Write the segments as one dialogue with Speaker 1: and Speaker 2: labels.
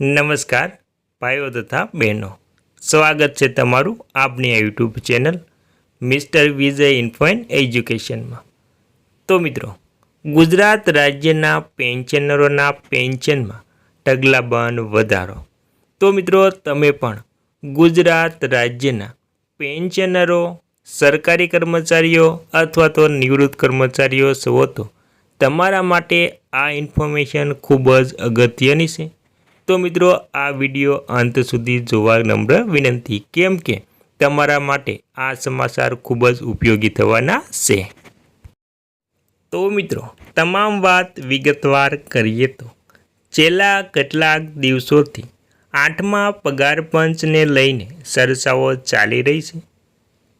Speaker 1: નમસ્કાર, ભાઈઓ તથા બહેનો. સ્વાગત છે તમારું આપની આ યુટ્યુબ ચેનલ મિસ્ટર વિજય ઇન્ફોઇન એજ્યુકેશનમાં. તો મિત્રો, ગુજરાત રાજ્યના પેન્શનરોના પેન્શનમાં ઢગલાબંધ વધારો. તો મિત્રો, તમે પણ ગુજરાત રાજ્યના પેન્શનરો, સરકારી કર્મચારીઓ અથવા તો નિવૃત્ત કર્મચારીઓ છો તો તમારા માટે આ ઇન્ફોર્મેશન ખૂબ જ અગત્યની છે. તો મિત્રો, આ વીડિયો અંત સુધી જોવા નમ્ર વિનંતી. કેમ કે તમારા માટે આ સમાચાર ખૂબ જ ઉપયોગી થવાના છે. તો મિત્રો, તમામ વાત વિગતવાર કરીએ તો, છેલ્લા કેટલાક દિવસોથી આઠમા પગાર પંચને લઈને ચર્ચાઓ ચાલી રહી છે.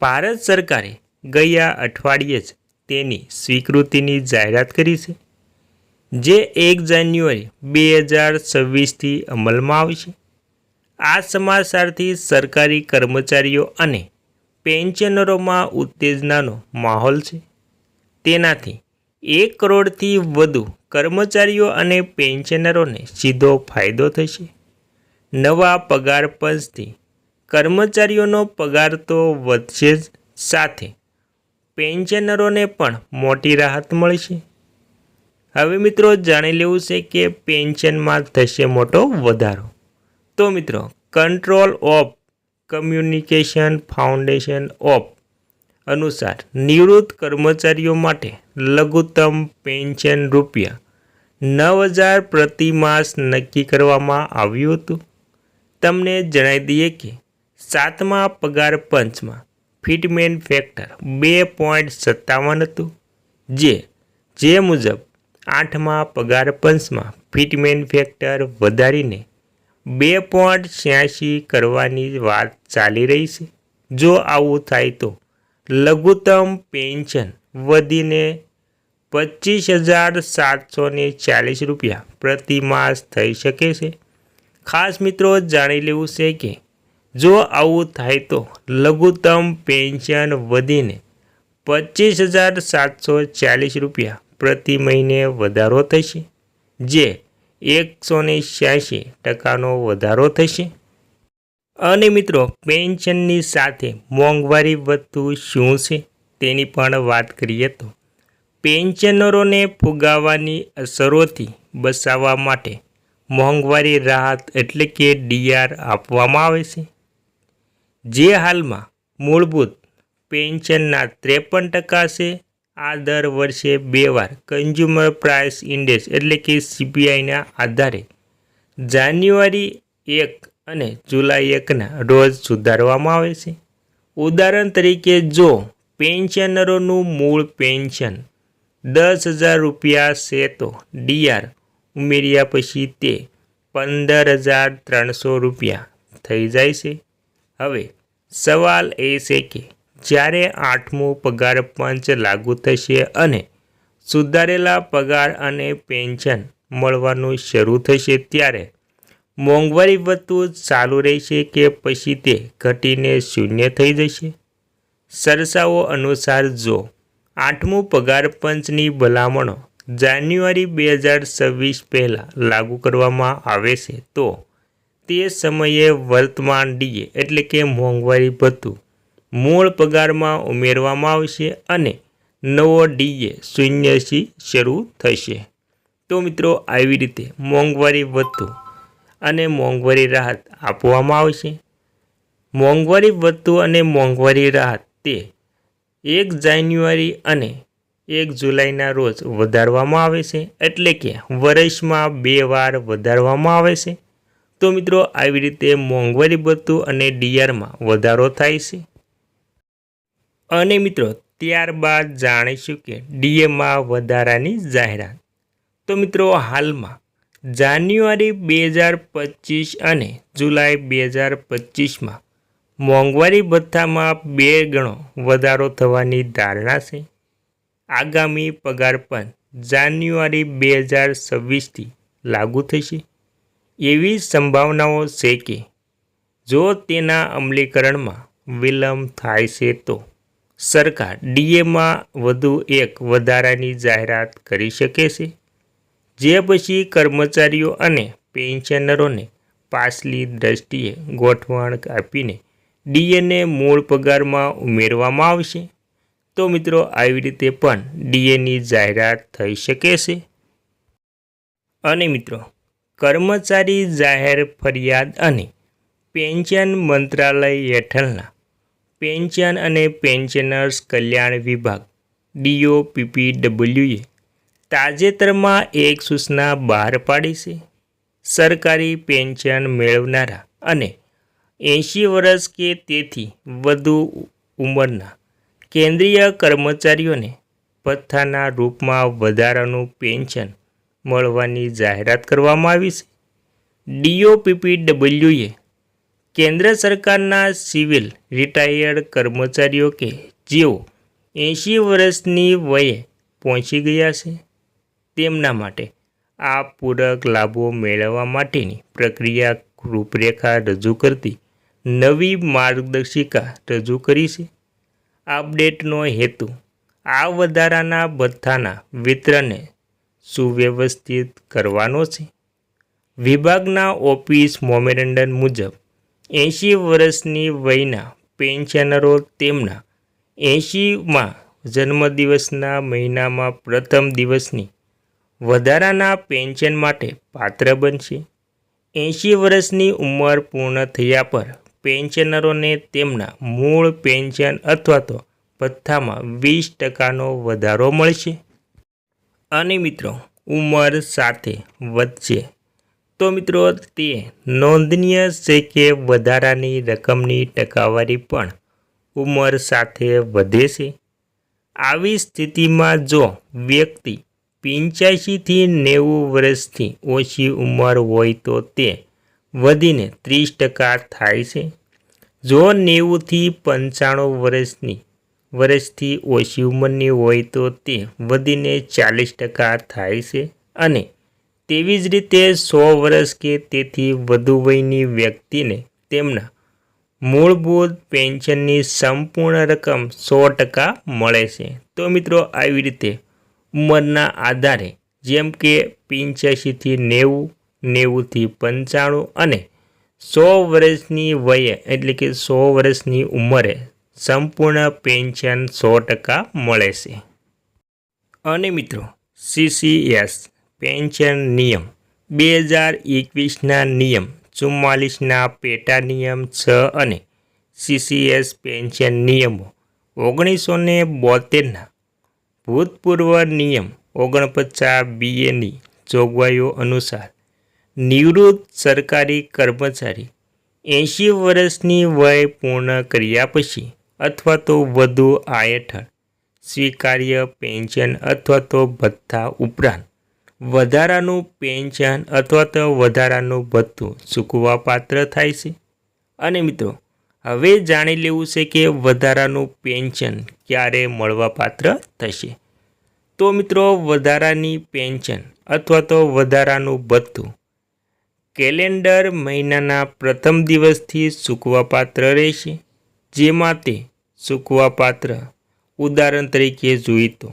Speaker 1: ભારત સરકારે ગયા અઠવાડિયે જ તેની સ્વીકૃતિની જાહેરાત કરી છે. જે એક જાન્યુઆરી બે હજાર છવ્વીસથી અમલમાં આવશે આ સમાચારથી સરકારી કર્મચારીઓ અને પેન્શનરોમાં ઉત્તેજનાનો માહોલ છે. તેનાથી એક કરોડથી વધુ કર્મચારીઓ અને પેન્શનરોને સીધો ફાયદો થશે. નવા પગાર પંચથી કર્મચારીઓનો પગાર તો વધશે જ. સાથે પેન્શનરોને પણ મોટી રાહત મળશે. હવે મિત્રો જાણી લેવું છે કે પેન્શનમાં થશે મોટો વધારો. તો મિત્રો control of communication foundation of અનુસાર નિવૃત્ત કર્મચારીઓ માટે લઘુત્તમ પેન્શન રૂપિયા નવ હજાર પ્રતિ માસ નક્કી કરવામાં આવ્યું હતું. તમને જણાવી દઈએ કે સાતમા પગાર પંચમાં ફિટમેન ફેક્ટર બે પોઈન્ટ સત્તાવન હતું, જે જે મુજબ આઠમા પગાર પંચમાં ફિટમેન્ટ ફેક્ટર વધારીને બે પોઈન્ટ છ્યાસી કરવાની વાત ચાલી રહી છે. જો આવું થાય તો લઘુત્તમ પેન્શન વધીને પચીસ હજાર સાતસો ચાલીસ રૂપિયા પ્રતિ માસ થઈ શકે છે. ખાસ મિત્રો જાણી લેવું છે કે જો આવું થાય તો લઘુત્તમ પેન્શન વધીને પચીસ હજાર સાતસો ચાલીસ રૂપિયા પ્રતિ મહિને વધારો થશે, જે એકસો ને છ્યાસી ટકાનો વધારો થશે. અને મિત્રો, પેન્શનની સાથે મોંઘવારી વધતું શું છે તેની પણ વાત કરીએ તો, પેન્શનરોને ફુગાવાની અસરોથી બચાવવા માટે મોંઘવારી રાહત એટલે કે ડીઆર આપવામાં આવે છે. જે હાલમાં મૂળભૂત પેન્શનના ત્રેપન ટકા છે આ દર વર્ષે બે વાર કન્ઝ્યુમર પ્રાઇસ ઇન્ડેક્સ એટલે કે સીપીઆઈના આધારે જાન્યુઆરી એક અને જુલાઈ એકના રોજ સુધારવામાં આવે છે. ઉદાહરણ તરીકે જો પેન્શનરોનું મૂળ પેન્શન દસ હજાર રૂપિયા છે તો ડીઆર ઉમેર્યા પછી તે પંદર હજાર ત્રણસો રૂપિયા થઈ જાય છે. હવે સવાલ એ છે કે જ્યારે આઠમું પગાર પંચ લાગુ થશે અને સુધારેલા પગાર અને પેન્શન મળવાનું શરૂ થશે ત્યારે મોંઘવારી વધતું ચાલુ રહેશે કે પછી તે ઘટીને શૂન્ય થઈ જશે? સરસાઓ અનુસાર જો આઠમું પગાર પંચની ભલામણો જાન્યુઆરી બે હજાર છવ્વીસ પહેલાં લાગુ કરવામાં આવે છે, તો તે સમયે વર્તમાન ડીએ એટલે કે મોંઘવારી ભથ્થું મૂળ પગારમાં ઉમેરવામાં આવશે અને નવો ડીએ શૂન્યથી શરૂ થશે. તો મિત્રો, આવી રીતે મોંઘવારી વધતું અને મોંઘવારી રાહત આપવામાં આવશે. મોંઘવારી વધતું અને મોંઘવારી રાહત તે એક જાન્યુઆરી અને એક જુલાઈના રોજ વધારવામાં આવે છે. એટલે કે વર્ષમાં બે વાર વધારવામાં આવે છે. તો મિત્રો, આવી રીતે મોંઘવારી ભથ્થું અને ડીઆરમાં વધારો થાય છે. અને મિત્રો, ત્યારબાદ જાણીશું કે ડીએમાં વધારાની જાહેરાત. તો મિત્રો, હાલમાં જાન્યુઆરી બે હજાર પચીસ અને જુલાઈ બે હજાર પચીસમાં મોંઘવારી ભથ્થામાં બે ગણો વધારો થવાની ધારણા છે. આગામી પગાર પણ જાન્યુઆરી બે હજાર છવ્વીસથી લાગુ થશે. એવી સંભાવનાઓ છે કે જો તેના અમલીકરણમાં વિલંબ થાય છે તો સરકાર ડીએમાં વધુ એક વધારાની જાહેરાત કરી શકે છે? જે પછી કર્મચારીઓ અને પેન્શનરોને પાછલી દ્રષ્ટિએ ગોઠવણ આપીને ડીએને મૂળ પગારમાં ઉમેરવામાં આવશે? તો મિત્રો, આવી રીતે પણ ડીએની જાહેરાત થઈ શકે છે. અને મિત્રો, કર્મચારી જાહેર ફરિયાદ અને પેન્શન મંત્રાલય હેઠળના પેન્શન અને પેન્શનર્સ કલ્યાણ વિભાગ ડીઓપીપીડબલ્યુએ તાજેતરમાં એક સૂચના બહાર પાડી છે. સરકારી પેન્શન મેળવનારા અને એંશી વર્ષ કે તેથી વધુ ઉંમરના કેન્દ્રીય કર્મચારીઓને ભથ્થાના રૂપમાં વધારાનું પેન્શન મળવાની જાહેરાત કરવામાં આવી છે. ડીઓપીપીડબલ્યુએ કેન્દ્ર સરકારના સિવિલ રિટાયર્ડ કર્મચારીઓ કે જેઓ એંશી વર્ષની વયે પહોંચી ગયા છે, તેમના માટે આ પૂરક લાભો મેળવવા માટેની પ્રક્રિયા રૂપરેખા રજૂ કરતી નવી માર્ગદર્શિકા રજૂ કરી છે. અપડેટનો હેતુ આ વધારાના ભથ્થાના વિતરણને સુવ્યવસ્થિત કરવાનો છે. વિભાગના ઓફિસ મોમેરેન્ડન મુજબ એંશી વર્ષની વયના પેન્શનરો તેમના એંશીમાં જન્મદિવસના મહિનામાં પ્રથમ દિવસની વધારાના પેન્શન માટે પાત્ર બનશે. એંશી વર્ષની ઉંમર પૂર્ણ થયા પર પેન્શનરોને તેમના મૂળ પેન્શન અથવા તો ભથ્થામાં વીસ ટકાનો વધારો મળશે. અને મિત્રો, ઉંમર સાથે વધશે. તો મિત્રો, તે નોંધનીય છે કે વધારાની રકમની ટકાવારી પણ ઉંમર સાથે વધે છે. આવી સ્થિતિમાં જો વ્યક્તિ પંચ્યાસીથી નેવું વર્ષથી ઓછી ઉંમર હોય તો તે વધીને ત્રીસ ટકા થાય છે. જો નેવુંથી પંચાણું વર્ષની, વર્ષથી ઓછી ઉંમરની હોય તો તે વધીને ચાલીસ ટકા થાય છે અને તેવી જ રીતે સો વર્ષ કે તેથી વધુ વયની વ્યક્તિને તેમના મૂળભૂત પેન્શનની સંપૂર્ણ રકમ સો ટકા મળે છે. તો મિત્રો, આવી રીતે ઉંમરના આધારે જેમ કે પંચ્યાસીથી નેવું, નેવુંથી પંચાણું અને સો વર્ષની વયે એટલે કે સો વર્ષની ઉંમરે સંપૂર્ણ પેન્શન સો ટકા મળે છે. અને મિત્રો સીસીએસ પેન્શન નિયમ. બે હજાર એકવીસના નિયમ, ચુમ્માલીસના પેટા નિયમ છ અને સીસીએસ પેન્શન નિયમો. ઓગણીસો ને બોતેરના ભૂતપૂર્વ નિયમ ઓગણપચાસ બીએની જોગવાઈઓ અનુસાર નિવૃત્ત સરકારી કર્મચારી એંશી વર્ષની વય પૂર્ણ કર્યા પછી અથવા તો વધુ આ હેઠળ સ્વીકાર્ય પેન્શન અથવા તો ભથ્થા ઉપરાંત વધારાનું પેન્શન અથવા તો વધારાનું ભથ્થું ચૂકવવાપાત્ર થાય છે? અને મિત્રો, હવે જાણી લેવું છે કે વધારાનું પેન્શન ક્યારે મળવા પાત્ર થશે? તો મિત્રો, વધારાની પેન્શન અથવા તો વધારાનું ભથ્થું કેલેન્ડર મહિનાના પ્રથમ દિવસથી ચૂકવાપાત્ર રહેશે. જેમાં તે ચૂકવાપાત્ર ઉદાહરણ તરીકે જોઈએ તો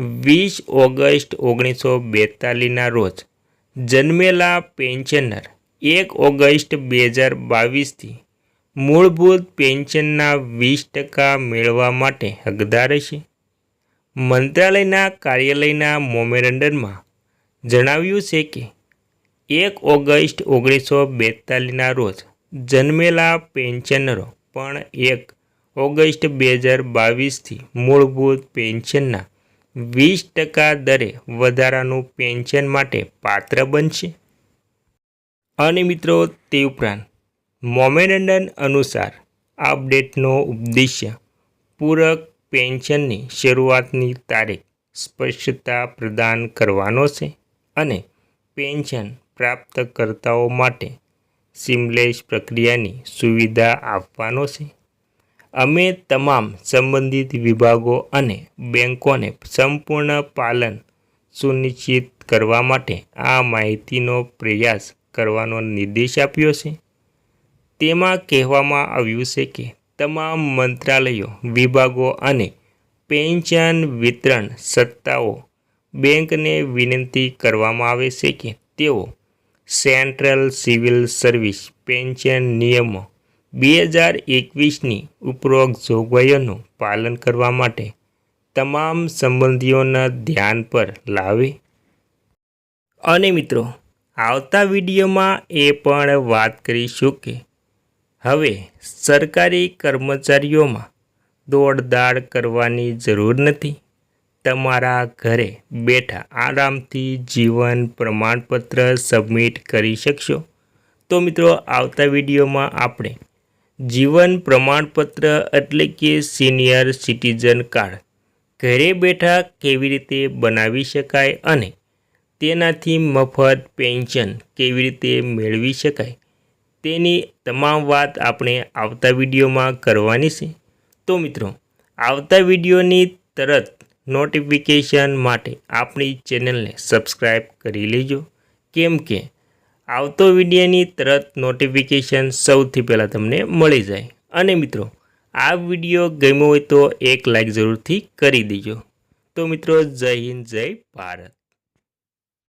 Speaker 1: વીસ ઓગસ્ટ ઓગણીસો બેતાલીસના રોજ જન્મેલા પેન્શનર એક ઓગસ્ટ બે હજાર બાવીસથી મૂળભૂત પેન્શનના વીસ ટકા મેળવવા માટે હકદાર છે. મંત્રાલયના કાર્યાલયના મોમેરેન્ડમમાં જણાવ્યું છે કે એક ઓગસ્ટ ઓગણીસો બેતાલીસના રોજ જન્મેલા પેન્શનરો પણ એક ઓગસ્ટ બે હજાર બાવીસથી મૂળભૂત પેન્શનના વીસ ટકા દરે વધારાનું પેન્શન માટે પાત્ર બનશે. અને મિત્રો, તે ઉપરાંત મોમેન્ડન અનુસાર અપડેટનો ઉદ્દેશ્ય પૂરક પેન્શનની શરૂઆતની તારીખ સ્પષ્ટતા પ્રદાન કરવાનો છે અને પેન્શન પ્રાપ્તકર્તાઓ માટે સિમલેસ પ્રક્રિયાની સુવિધા આપવાનો છે. અમે તમામ સંબંધિત વિભાગો અને બેંકોને સંપૂર્ણ પાલન સુનિશ્ચિત કરવા માટે આ માહિતીનો પ્રયાસ કરવાનો નિર્દેશ આપ્યો છે. તેમાં કહેવામાં આવ્યું છે કે તમામ મંત્રાલયો, વિભાગો અને પેન્શન વિતરણ સત્તાઓ બેંકને વિનંતી કરવામાં આવે છે કે તેઓ સેન્ટ્રલ સિવિલ સર્વિસ પેન્શન નિયમો બે હજાર એકવીસની ઉપરોક્ત જોગવાઈઓનું પાલન કરવા માટે તમામ સંબંધીઓના ધ્યાન પર લાવે. અને મિત્રો, આવતા વિડીયોમાં એ પણ વાત કરીશું કે હવે સરકારી કર્મચારીઓમાં દોડદાડ કરવાની જરૂર નથી. તમારા ઘરે બેઠા આરામથી જીવન પ્રમાણપત્ર સબમિટ કરી શકશો. તો મિત્રો, આવતા વિડીયોમાં આપણે જીવન પ્રમાણપત્ર એટલે કે સિનિયર સિટીઝન કાર્ડ ઘરે બેઠા કેવી રીતે બનાવી શકાય અને તેનાથી મફત પેન્શન કેવી રીતે મેળવી શકાય, તેની તમામ વાત આપણે આવતા વિડીયોમાં કરવાની છે. તો મિત્રો, આવતા વિડીયોની તરત નોટિફિકેશન માટે આપણી ચેનલને સબસ્ક્રાઈબ કરી લેજો. કેમ કે આવતો વિડીયોની તરત નોટિફિકેશન સૌથી પહેલાં તમને મળી જાય. અને મિત્રો, આ વીડિયો ગમ્યો હોય તો એક લાઈક જરૂરથી કરી દેજો. તો મિત્રો, જય હિન્દ, જય ભારત.